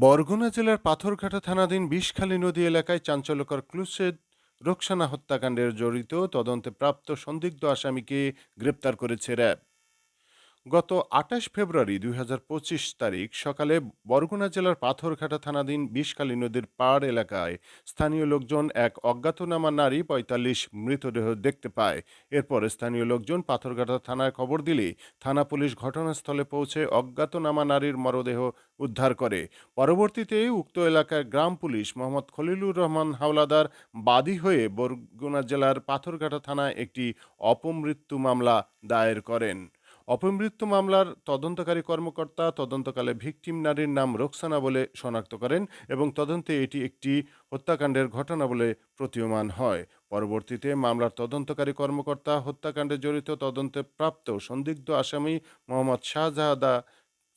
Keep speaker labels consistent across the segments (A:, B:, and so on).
A: বরগুনা জেলার পাথরঘাটা থানাধীন বিষখালী নদী এলাকায় চাঞ্চল্যকর ক্লুসেড রোকসানা হত্যাকাণ্ডের জড়িত তদন্তে প্রাপ্ত সন্দিগ্ধ আসামিকে গ্রেপ্তার করেছে র্যাব। গত আঠাশ ফেব্রুয়ারি দুই হাজার পঁচিশ তারিখ সকালে বরগুনা জেলার পাথরঘাটা থানাধীন বিষকালী নদীর পাড় এলাকায় স্থানীয় লোকজন এক অজ্ঞাতনামা নারী পঁয়তাল্লিশ মৃতদেহ দেখতে পায়। এরপর স্থানীয় লোকজন পাথরঘাটা থানায় খবর দিলে থানা পুলিশ ঘটনাস্থলে পৌঁছে অজ্ঞাতনামা নারীর মরদেহ উদ্ধার করে। পরবর্তীতে উক্ত এলাকার গ্রাম পুলিশ মোহাম্মদ খলিলুর রহমান হাওলাদার বাদী হয়ে বরগুনা জেলার পাথরঘাটা থানায় একটি অপমৃত্যু মামলা দায়ের করেন। অপমৃত্যু মামলার তদন্তকারী কর্মকর্তা তদন্তকালে ভিকটিম নারীর নাম রোকসানা বলে শনাক্ত করেন এবং তদন্তে এটি একটি হত্যাকাণ্ডের ঘটনা বলে প্রতীয়মান হয়। পরবর্তীতে মামলার তদন্তকারী কর্মকর্তা হত্যাকাণ্ডে জড়িত তদন্তে প্রাপ্ত সন্দিগ্ধ আসামি মোহাম্মদ শাহজাহাদা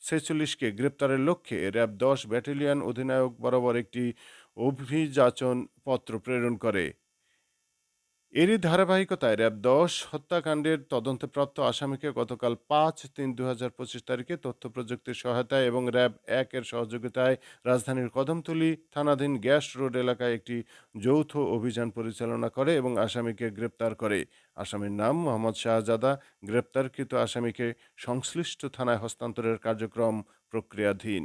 A: ছেচল্লিশকে গ্রেপ্তারের লক্ষ্যে র্যাব দশ ব্যাটালিয়ন অধিনায়ক বরাবর একটি অভিযাচন পত্র প্রেরণ করে। এরই ধারাবাহিকতায় র্যাব দশ হত্যাকাণ্ডের তদন্তপ্রাপ্ত আসামিকে গতকাল পাঁচ তিন দু হাজার পঁচিশ তারিখে তথ্য প্রযুক্তির সহায়তায় এবং র্যাব একের সহযোগিতায় রাজধানীর কদমতলী থানাধীন গ্যাস রোড এলাকায় একটি যৌথ অভিযান পরিচালনা করে এবং আসামিকে গ্রেপ্তার করে। আসামির নাম মোহাম্মদ শাহজাদা। গ্রেপ্তারকৃত আসামিকে সংশ্লিষ্ট থানায় হস্তান্তরের কার্যক্রম প্রক্রিয়াধীন।